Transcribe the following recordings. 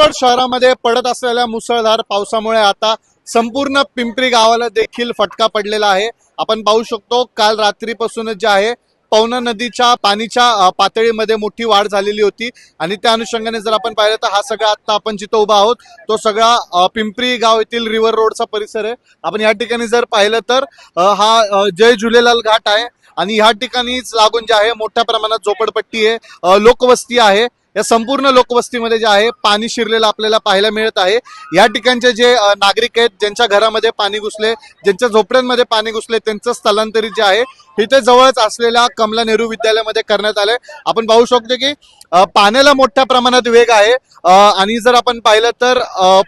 चिंचवड शहरामध्ये पडत असलेल्या मुसळधार पावसामुळे आता संपूर्ण पिंपरी गावाला देखील फटका पडलेला आहे. आपण पाहू शकतो काल रात्रीपासूनच जे आहे पवना नदीच्या पाणीच्या पातळीमध्ये मोठी वाढ झालेली होती. आणि त्या अनुषंगाने जर आपण पाहिलं तर हा सगळा आता आपण जिथं उभा आहोत तो सगळा पिंपरी गाव येथील रिव्हर रोडचा परिसर आहे. आपण या ठिकाणी जर पाहिलं तर हा जय झुलेलाल घाट आहे. आणि ह्या ठिकाणीच लागून जे आहे मोठ्या प्रमाणात झोपडपट्टी आहे लोकवस्ती आहे. या संपूर्ण लोकवस्तीमध्ये जे आहे पाणी शिरलेलं आपल्याला पाहायला मिळत आहे. या ठिकाणचे जे नागरिक आहेत ज्यांच्या घरामध्ये पाणी घुसले ज्यांच्या झोपड्यांमध्ये पाणी घुसले त्यांचं स्थलांतरित जे आहे इथे जवळच असलेल्या कमला नेहरू विद्यालयामध्ये करण्यात आलंय. आपण पाहू शकतो की पाण्याला मोठ्या प्रमाणात वेग आहे. आणि जर आपण पाहिलं तर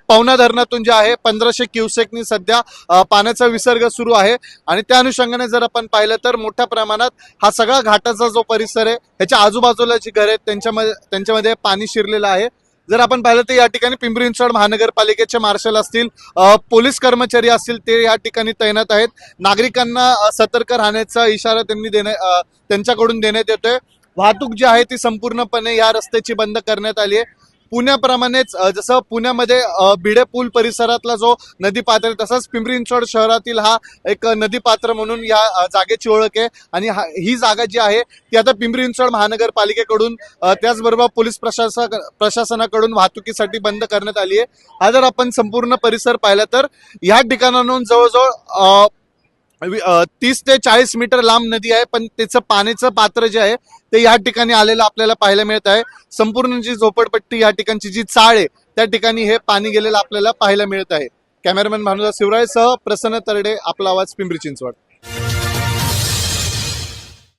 पवना धरणातून जे आहे पंधराशे क्युसेकनी सध्या पाण्याचा विसर्ग सुरू आहे. आणि त्या अनुषंगाने जर आपण पाहिलं तर मोठ्या प्रमाणात हा सगळा घाटाचा जो परिसर आहे ह्याच्या आजूबाजूला जी घर आहेत त्यांच्यामध्ये त्यांच्यामध्ये पाणी शिरलेलं आहे. जर आपण पाहिलं तर या ठिकाणी पिंपरी चिंचवड महानगरपालिकेचे मार्शल असतील पोलीस कर्मचारी असतील ते या ठिकाणी तैनात आहेत. नागरिकांना सतर्क राहण्याचा इशारा त्यांनी देण्या त्यांच्याकडून देण्यात येतोय. वाहतूक जी आहे ती संपूर्णपणे या रस्त्याची बंद करण्यात आली आहे. पुण्याप्रमाणेच जसं पुण्यामध्ये भिडे पूल परिसरातला जो नदी पात्र आहे, तसंच पिंपरी चिंचवड शहरातील हा एक नदी पात्र म्हणून या जागेची ओळख आहे. आणि हा- ही जागा जी आहे ती आता पिंपरी चिंचवड महानगरपालिकेकडून त्याचबरोबर पोलीस प्रशासक प्रशासनाकडून वाहतुकीसाठी बंद करण्यात आली आहे. हा जर आपण संपूर्ण परिसर पाहिला तर या ठिकाणाहून जवळजवळ तीस ते चाळीस मीटर लांब नदी आहे पण त्याचं पाण्याचं पात्र जे आहे ते या ठिकाणी आलेलं आपल्याला पाहायला मिळत आहे. संपूर्ण जी झोपडपट्टी या ठिकाणची जी चाळ आहे त्या ठिकाणी हे पाणी गेलेलं आपल्याला पाहायला मिळत आहे. कॅमेरामॅन भानुदास शिवराय सह प्रसन्न तरडे आपला आवाज पिंपरी चिंचवड.